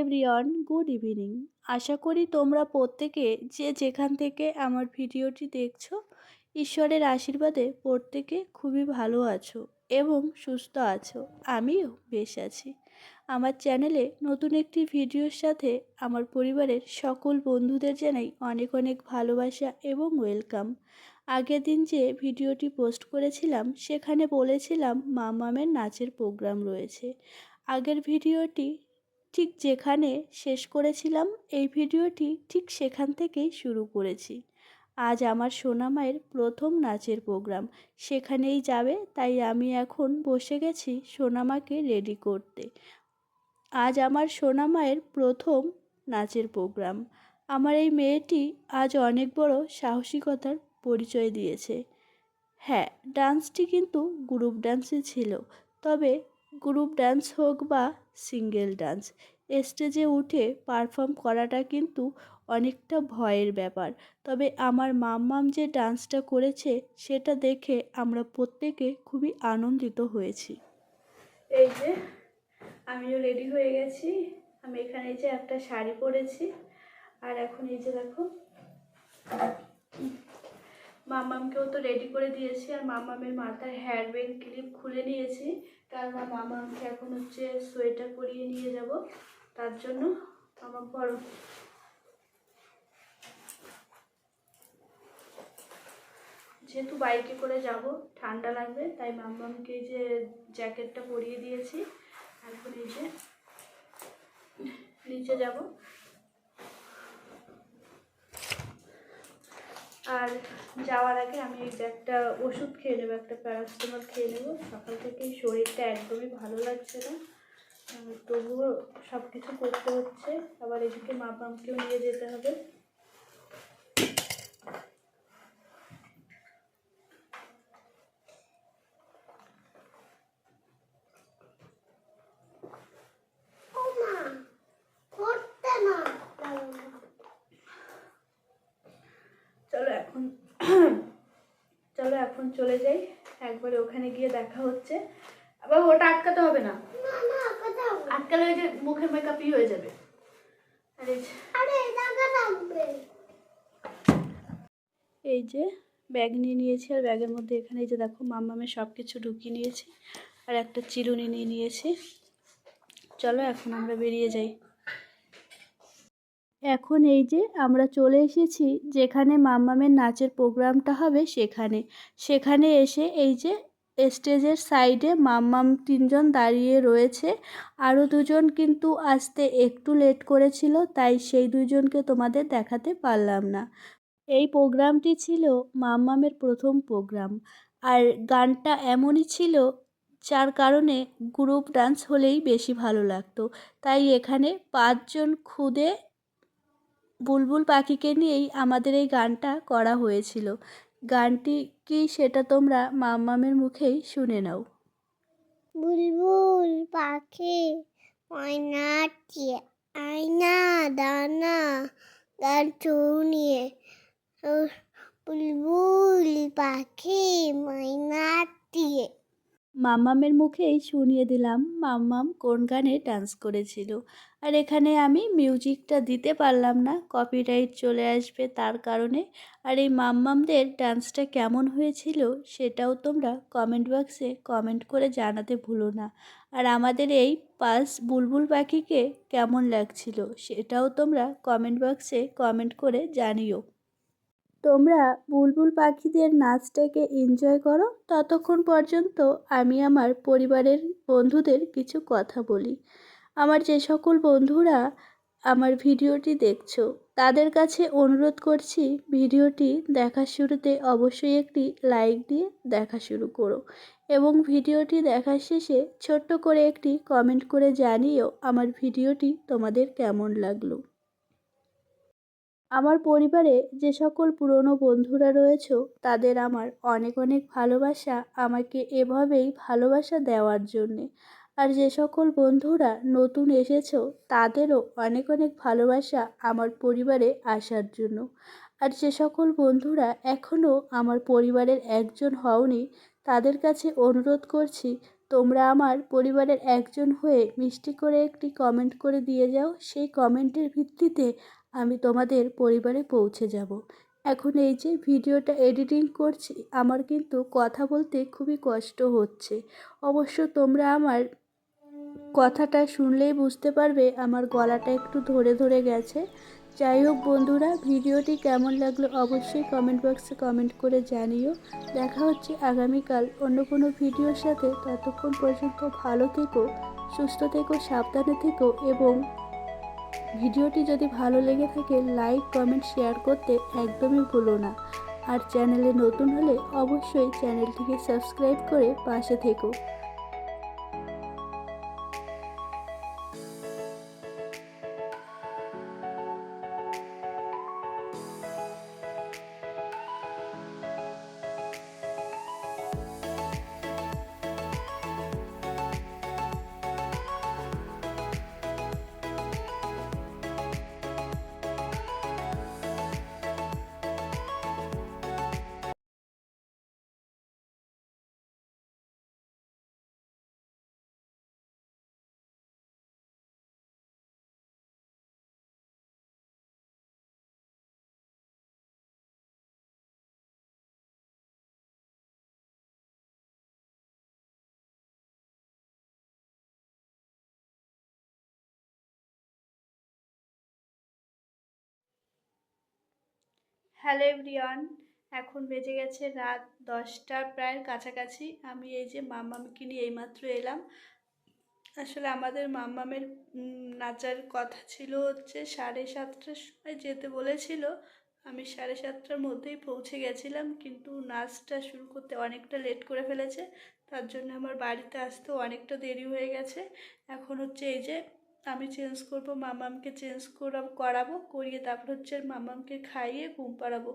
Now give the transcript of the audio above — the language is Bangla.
এভরিওয়ান গুড ইভিনিং আশা করি তোমরা প্রত্যেকে যে যেখান থেকে আমার ভিডিওটি দেখছ, ঈশ্বরের আশীর্বাদে প্রত্যেকে খুবই ভালো আছো এবং সুস্থ আছো। আমিও বেশ আছি। আমার চ্যানেলে নতুন একটি ভিডিওর সাথে আমার পরিবারের সকল বন্ধুদের জানাই অনেক অনেক ভালোবাসা এবং ওয়েলকাম আগের দিন যে ভিডিওটি পোস্ট করেছিলাম, সেখানে বলেছিলাম মামামের নাচের প্রোগ্রাম রয়েছে। আগের ভিডিওটি ঠিক যেখানে শেষ করেছিলাম এই ভিডিওটি ঠিক সেখান থেকেই শুরু করেছি। আজ আমার সোনামায়ের প্রথম নাচের প্রোগ্রাম। সেখানেই যাবে, তাই আমি এখন বসে গেছি সোনামাকে রেডি করতে। আজ আমার সোনামায়ের প্রথম নাচের প্রোগ্রাম। আমার এই মেয়েটি আজ অনেক বড় সাহসিকতার পরিচয় দিয়েছে। হ্যাঁ ডান্সটি কিন্তু গ্রুপ ডান্সই ছিল, তবে গ্রুপ ডান্স হোক বা সিঙ্গেল ডান্স স্টেজে উঠে পারফর্ম করাটা কিন্তু অনেকটা ভয়ের ব্যাপার। তবে আমার মাম্মাম যে ডান্সটা করেছে, সেটা দেখে আমরা প্রত্যেকে খুবই আনন্দিত হয়েছি। এই যে, আমিও রেডি হয়ে গেছি। আমি এখানে যে একটা শাড়ি পরেছি, আর এখন এই যে দেখো মামামকেও তো রেডি করে দিয়েছি, আর মামামের মাথার হেয়ার ব্যান্ড ক্লিপ খুলে নিয়েছি। কারণ মামামকে এখন হচ্ছে সোয়েটার পরিয়ে নিয়ে যাব। তার জন্য মামাম পরো যেহেতু বাইকে করে যাব, ঠান্ডা লাগবে, তাই মামামকে যে জ্যাকেটটা পরিয়ে দিয়েছি এখন এই যে নিচে যাব। আর যাওয়ার আগে আমি একটা ওষুধ খেয়ে নেব, একটা প্যারাসিটামল খেয়ে নেব। সকাল থেকেই শরীরটা একদমই ভালো লাগছে না। তবুও সব কিছু করতে হচ্ছে। আবার এদিকে মা বামকেও নিয়ে যেতে হবে। চলো এখন চলো এখন চলে যাই। একবারে ওখানে গিয়ে দেখা হচ্ছে। আবার ওটা আটকাতে হবে না। আটকালে ওই যে মুখের মেকআপই হয়ে যাবে। এই যে- ব্যাগ নিয়ে নিয়েছি আর ব্যাগের মধ্যে এখানে এই যে দেখো মাম্মামে সব কিছু ঢুকিয়ে নিয়েছি আর একটা চিরুনি নিয়ে নিয়েছি। চলো এখন আমরা বেরিয়ে যাই। এখন এই যে আমরা চলে এসেছি যেখানে মাম্মামের নাচের প্রোগ্রামটা হবে সেখানে। সেখানে এসে এই যে স্টেজের সাইডে মাম্মাম তিনজন দাঁড়িয়ে রয়েছে। আরও দুজন কিন্তু আসতে একটু লেট করেছিল, তাই সেই দুজনকে তোমাদের দেখাতে পারলাম না। এই প্রোগ্রামটি ছিল মাম্মামের প্রথম প্রোগ্রাম। আর গানটা এমনই ছিল, যার কারণে গ্রুপ ডান্স হলেই বেশি ভালো লাগতো। তাই এখানে পাঁচজন খুদে বুলবুল পাখিকে নিয়েই আমাদের এই গানটা করা হয়েছিল। গানটি কি সেটা তোমরা মাম্মামের মুখেই শুনে নাও। বুলবুল পাখি ময়নাটি আয়না দানা গান শুনিয়ে। বুলবুল পাখি ময়নাটি মাম্মামের মুখেই শুনিয়ে দিলাম মাম্মাম কোন গানে ডান্স করেছিল। আর এখানে আমি মিউজিকটা দিতে পারলাম না কপিরাইট চলে আসবে তার কারণে। আর এই মাম্মামদের ডান্সটা কেমন হয়েছিল সেটাও তোমরা কমেন্ট বক্সে কমেন্ট করে জানাতে ভুলো না। আর আমাদের এই পাস বুলবুল পাখিকে কেমন লাগছিল সেটাও তোমরা কমেন্ট বক্সে কমেন্ট করে জানিও। তোমরা বুলবুল পাখিদের নাচটাকে এনজয় করো, ততক্ষণ পর্যন্ত আমি আমার পরিবারের বন্ধুদের কিছু কথা বলি। আমার যে সকল বন্ধুরা আমার ভিডিওটি দেখছ, তাদের কাছে অনুরোধ করছি ভিডিওটি দেখার শুরুতে অবশ্যই একটি লাইক দিয়ে দেখা শুরু করো এবং ভিডিওটি দেখার শেষে ছোট্ট করে একটি কমেন্ট করে জানিও আমার ভিডিওটি তোমাদের কেমন লাগল। আমার পরিবারে যে সকল পুরনো বন্ধুরা রয়েছো, তাদের আমার অনেক অনেক ভালোবাসা আমাকে এভাবেই ভালোবাসা দেওয়ার জন্যে। আর যে সকল বন্ধুরা নতুন এসেছ, তাদেরও অনেক অনেক ভালোবাসা আমার পরিবারে আসার জন্য। আর যে সকল বন্ধুরা এখনও আমার পরিবারের একজন হওনি, তাদের কাছে অনুরোধ করছি, তোমরা আমার পরিবারের একজন হয়ে মিষ্টি করে একটি কমেন্ট করে দিয়ে যাও, সেই কমেন্টের ভিত্তিতে আমি তোমাদের পরিবারে পৌঁছে যাব। এখন এই যে ভিডিওটা এডিটিং করছি, আমার কিন্তু কথা বলতে খুবই কষ্ট হচ্ছে। অবশ্য তোমরা আমার কথাটা শুনলেই বুঝতে পারবে আমার গলাটা একটু ধরে ধরে গেছে। যাই হোক বন্ধুরা, ভিডিওটি কেমন লাগল অবশ্যই কমেন্ট বক্সে কমেন্ট করে জানিও। দেখা হচ্ছে আগামীকাল অন্য কোনো ভিডিওর সাথে। ততক্ষণ পর্যন্ত ভালো থেকো, সুস্থ থেকো, সাবধানে থেকো এবং ভিডিওটি যদি ভালো লেগে থাকে লাইক কমেন্ট শেয়ার করতে একদমই ভুলো না। আর চ্যানেলে নতুন হলে অবশ্যই চ্যানেলটিকে সাবস্ক্রাইব করে পাশে থেকো। হ্যালো এভরিওয়ান এখন বেজে গেছে রাত দশটার প্রায় কাছাকাছি। আমি এই যে মাম্মামকে নিয়ে এইমাত্র এলাম। আসলে আমাদের মাম্মামের নাচার কথা ছিল হচ্ছে সাড়ে সাতটার সময় যেতে বলেছিল। আমি সাড়ে সাতটার মধ্যেই পৌঁছে গেছিলাম, কিন্তু নাচটা শুরু করতে অনেকটা লেট করে ফেলেছে। তার জন্য আমার বাড়িতে আসতেও অনেকটা দেরি হয়ে গেছে। এখন হচ্ছে এই যে আমি চেঞ্জ করব মামামকে চেঞ্জ করাবো করাবো করিয়ে তারপর হচ্ছে মামামকে খাইয়ে ঘুম পাড়াবো।